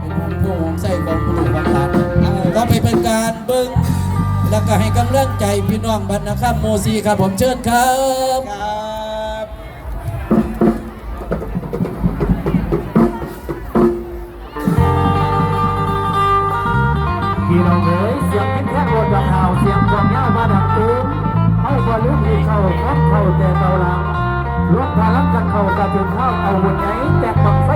เป็นห่วงผู้ห่วงใส่ของผู้ลูกของหลานก็ไปเป็นการเบิ้งแล้วก็ให้กำลังใจพี่น้องบรรณาคัมโมซีครับผมเชิญครับครับพี่น้องเอ๋ยเสียงพิ้นแค่บนดอกหาวเสียงความยาวมาดังตูมเอาบอลลูนที่เข้าครับเข้าแต่เตาลังลดพลังกันเข้ากระถึงเข้าเอาหุ่นไหนแตกบังไฟ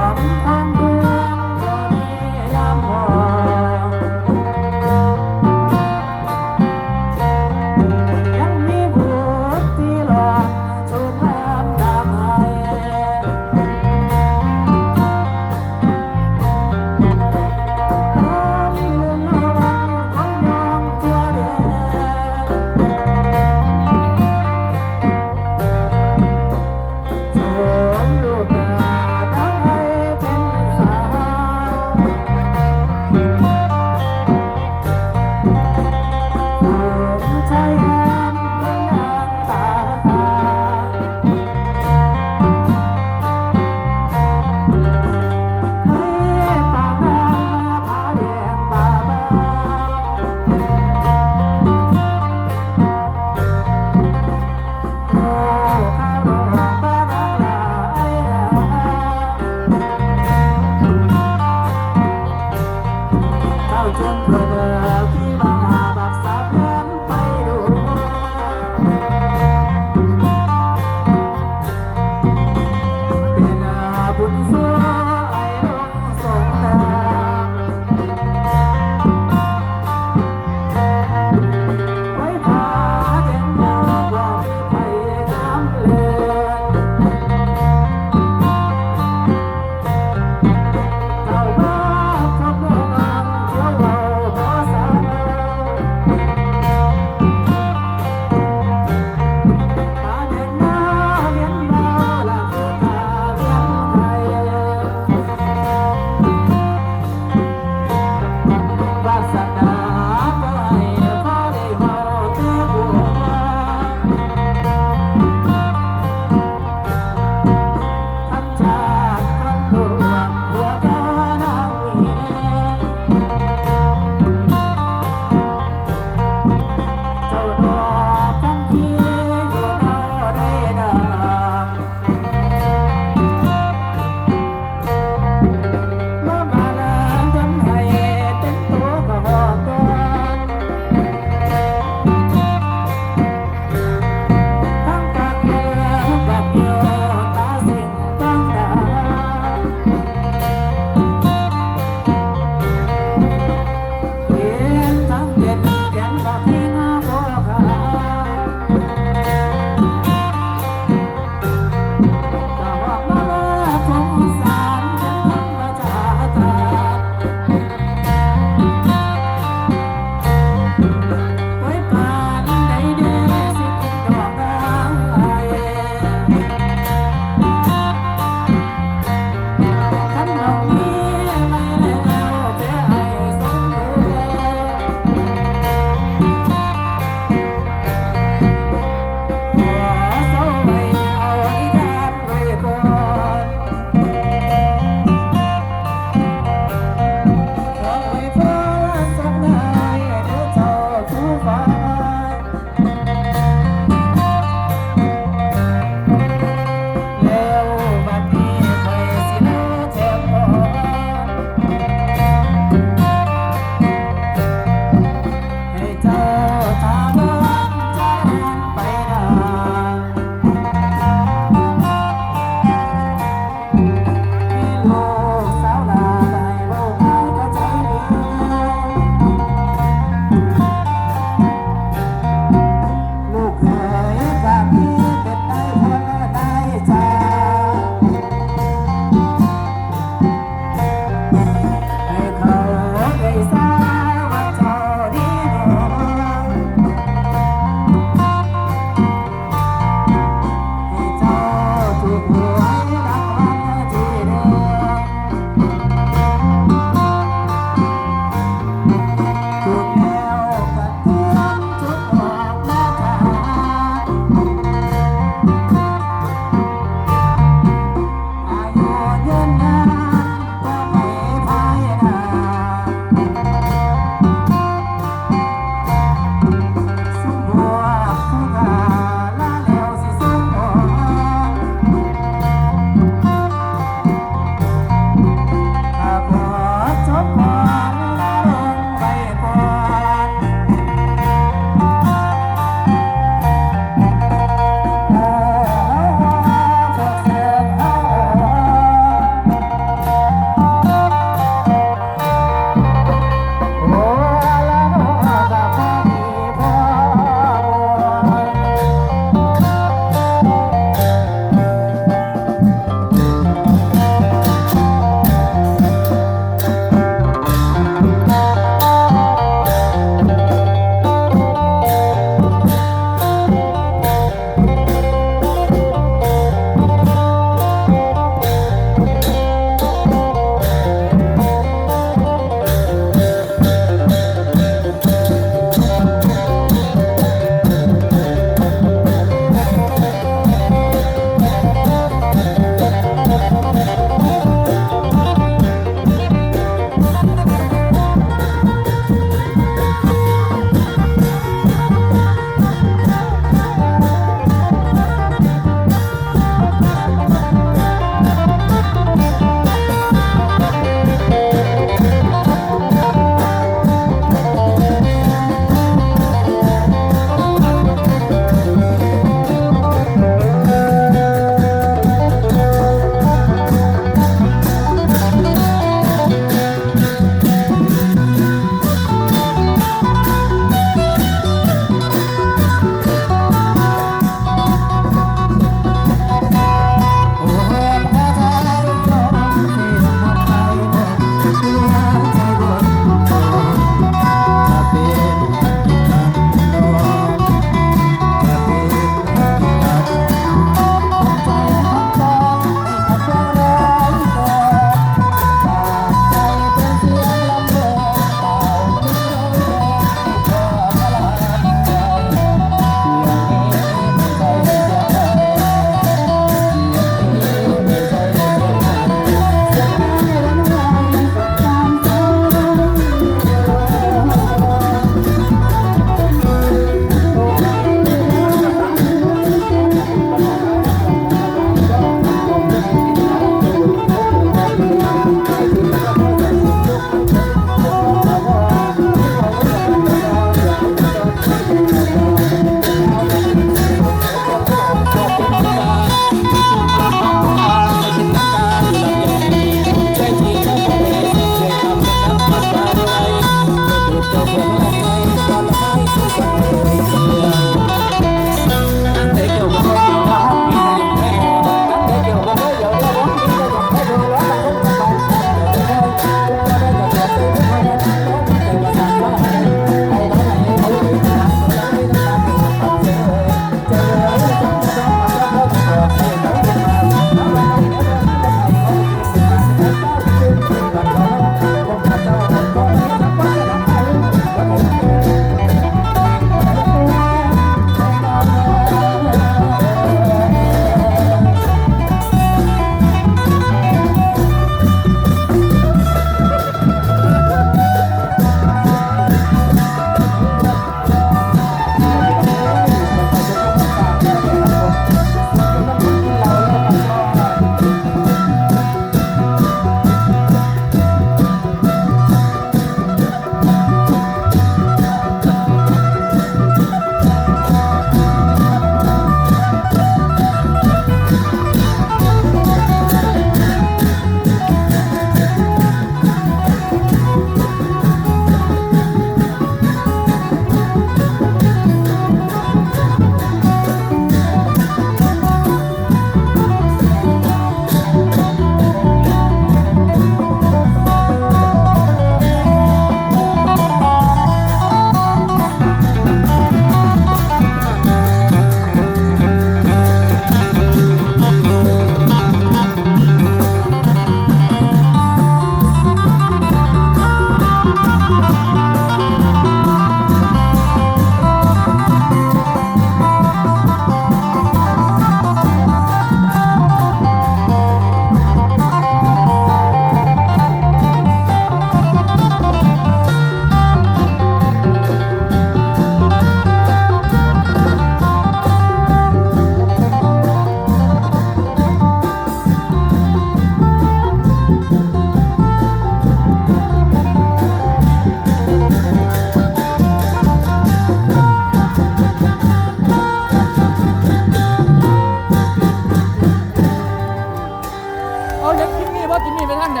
จิมมี่ไปทานไหน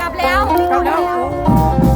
กลับแล้ว กลับแล้ว